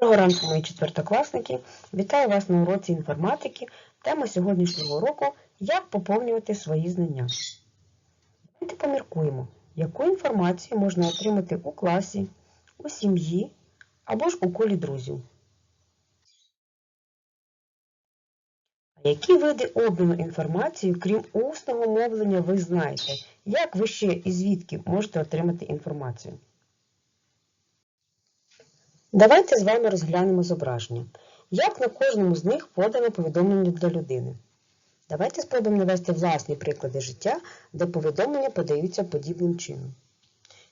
Доброго ранку, мої четвертокласники! Вітаю вас на уроці інформатики. Тема сьогоднішнього уроку Як поповнювати свої знання. Давайте поміркуємо, яку інформацію можна отримати у класі, у сім'ї або ж у колі друзів. А які види обміну інформацією, крім усного мовлення, ви знаєте? Як ви ще і звідки можете отримати інформацію? Давайте з вами розглянемо зображення. Як на кожному з них подано повідомлення для людини. Давайте спробуємо навести власні приклади життя, де повідомлення подаються подібним чином.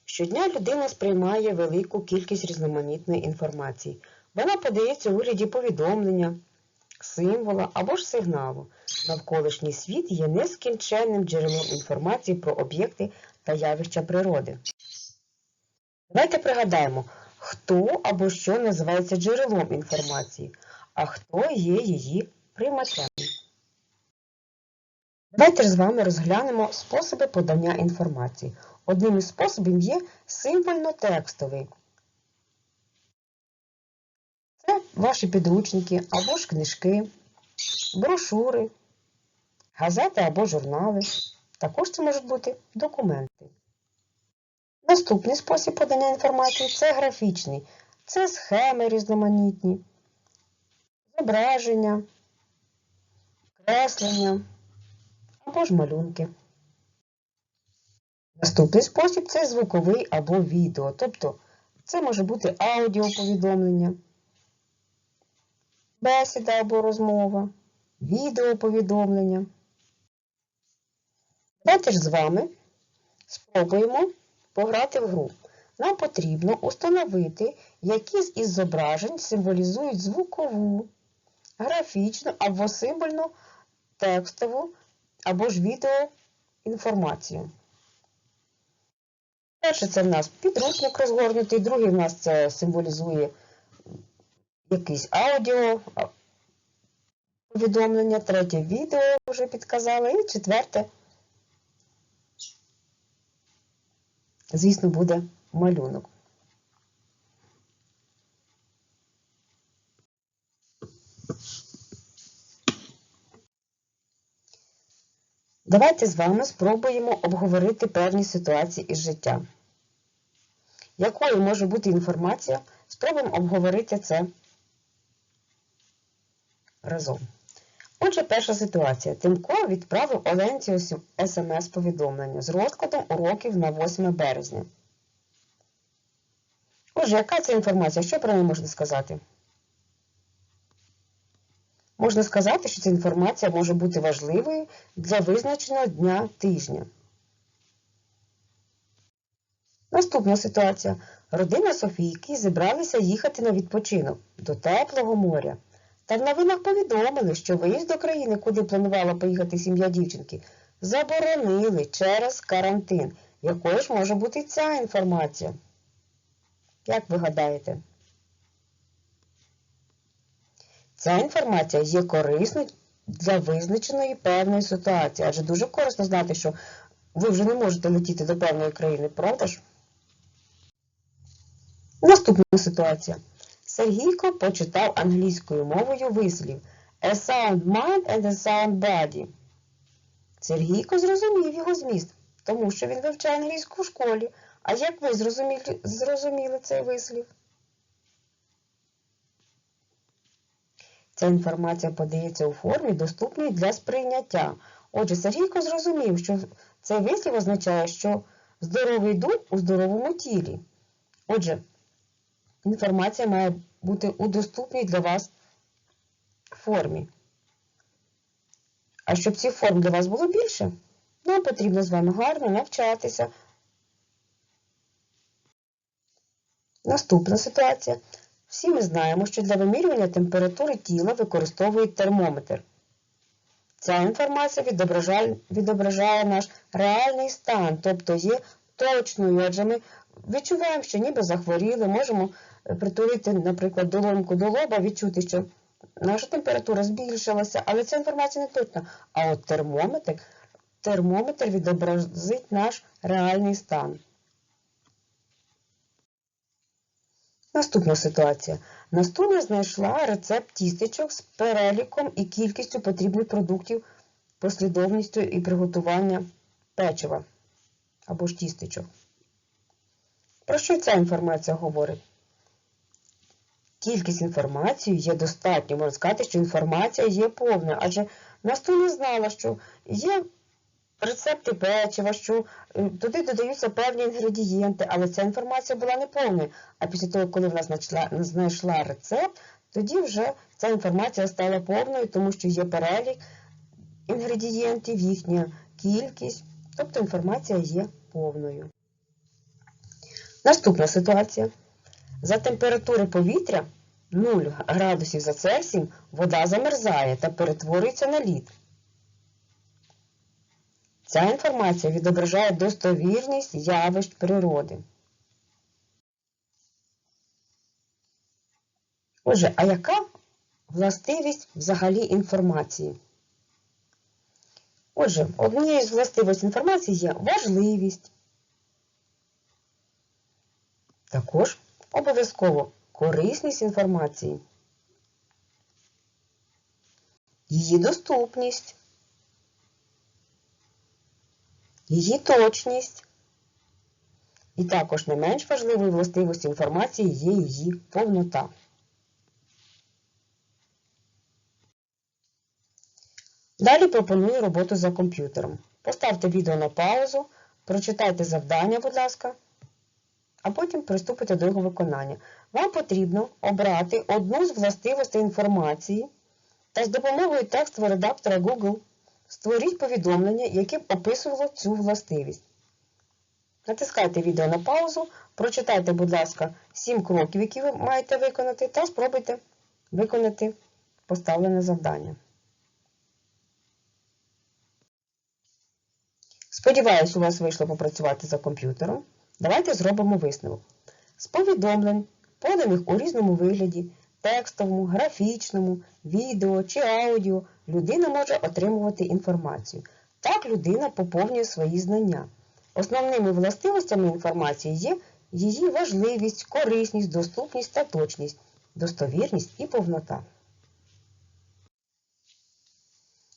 Щодня людина сприймає велику кількість різноманітної інформації. Вона подається у вигляді повідомлення, символа або ж сигналу. Навколишній світ є нескінченним джерелом інформації про об'єкти та явища природи. Давайте пригадаємо, хто або що називається джерелом інформації, а хто є її приймачем. Давайте з вами розглянемо способи подання інформації. Одним із способів є символьно-текстовий. Це ваші підручники або ж книжки, брошури, газети або журнали. Також це можуть бути документи. Наступний спосіб подання інформації це графічний. Це схеми різноманітні, зображення, креслення або ж малюнки. Наступний спосіб це звуковий або відео. Тобто це може бути аудіоповідомлення, бесіда або розмова, відеоповідомлення. Давайте ж з вами спробуємо пограти в гру. Нам потрібно установити, які з із зображень символізують звукову, графічну або символьну текстову або ж відео інформацію. Перше це в нас підручник розгорнутий, другий в нас це символізує якийсь аудіо повідомлення, третє відео вже підказали, і четверте звісно, буде малюнок. Давайте з вами спробуємо обговорити певні ситуації із життя. Якою може бути інформація? Спробуємо обговорити це разом. Отже, перша ситуація. Тимко відправив Оленці смс-повідомлення з розкладом уроків на 8 березня. Отже, яка це інформація? Що про неї можна сказати? Можна сказати, що ця інформація може бути важливою для визначеного дня тижня. Наступна ситуація. Родина Софійки зібралися їхати на відпочинок до теплого моря. Та в новинах повідомили, що виїзд до країни, куди планувала поїхати сім'я дівчинки, заборонили через карантин. Якою ж може бути ця інформація? Як ви гадаєте? Ця інформація є корисною для визначеної певної ситуації, адже дуже корисно знати, що ви вже не можете летіти до певної країни, правда ж? Наступна ситуація. Сергійко почитав англійською мовою вислів A sound mind and a sound body. Сергійко зрозумів його зміст, тому що він вивчає англійську в школі. А як ви зрозуміли, зрозуміли цей вислів? Ця інформація подається у формі, доступній для сприйняття. Отже, Сергійко зрозумів, що цей вислів означає, що здоровий дух у здоровому тілі. Отже, інформація має бути у доступній для вас формі. А щоб цих форм для вас було більше, нам потрібно з вами гарно навчатися. Наступна ситуація. Всі ми знаємо, що для вимірювання температури тіла використовують термометр. Ця інформація відображає, відображає наш реальний стан, тобто є точною, адже ми відчуваємо, що ніби захворіли, можемо притулити, наприклад, долоньку до лоба, відчути, що наша температура збільшилася, але ця інформація не точна. А от термометр, термометр відобразить наш реальний стан. Наступна ситуація. Настуня знайшла рецепт тістечок з переліком і кількістю потрібних продуктів, послідовністю і приготування печива або ж тістечок. Про що ця інформація говорить? Кількість інформації є достатньо. Можна сказати, що інформація є повна, адже Настуня знала, що є рецепти печива, що е, туди додаються певні інгредієнти, але ця інформація була неповною. А після того, коли вона знайшла, знайшла рецепт, тоді вже ця інформація стала повною, тому що є перелік інгредієнтів, їхня кількість, тобто інформація є повною. Наступна ситуація. За температури повітря 0 градусів за Цельсієм вода замерзає та перетворюється на лід. Ця інформація відображає достовірність явищ природи. Отже, а яка властивість взагалі інформації? Отже, однією з властивостей інформації є важливість. Також обов'язково корисність інформації, її доступність, її точність. І також не менш важливою властивістю інформації є її повнота. Далі пропоную роботу за комп'ютером. Поставте відео на паузу, прочитайте завдання, будь ласка, а потім приступите до його виконання. Вам потрібно обрати одну з властивостей інформації та з допомогою текстового редактора Google створіть повідомлення, яке б описувало цю властивість. Натискайте відео на паузу, прочитайте, будь ласка, 7 кроків, які ви маєте виконати, та спробуйте виконати поставлене завдання. Сподіваюсь, у вас вийшло попрацювати за комп'ютером. Давайте зробимо висновок. З повідомлень, поданих у різному вигляді, текстовому, графічному, відео чи аудіо, людина може отримувати інформацію. Так людина поповнює свої знання. Основними властивостями інформації є її важливість, корисність, доступність та точність, достовірність і повнота.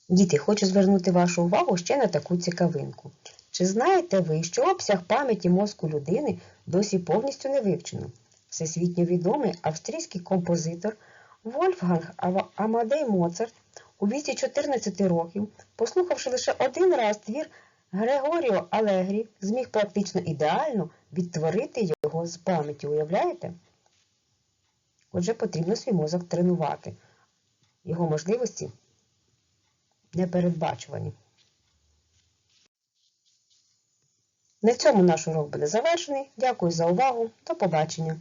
Діти, хочу звернути вашу увагу ще на таку цікавинку. Чи знаєте ви, що обсяг пам'яті мозку людини досі повністю не вивчено? Всесвітньо відомий австрійський композитор Вольфганг Амадей Моцарт у віці 14 років, послухавши лише один раз твір Грегоріо Алегрі, зміг практично ідеально відтворити його з пам'яті, уявляєте? Отже, потрібно свій мозок тренувати. Його можливості непередбачувані. На цьому наш урок буде завершений. Дякую за увагу. До побачення!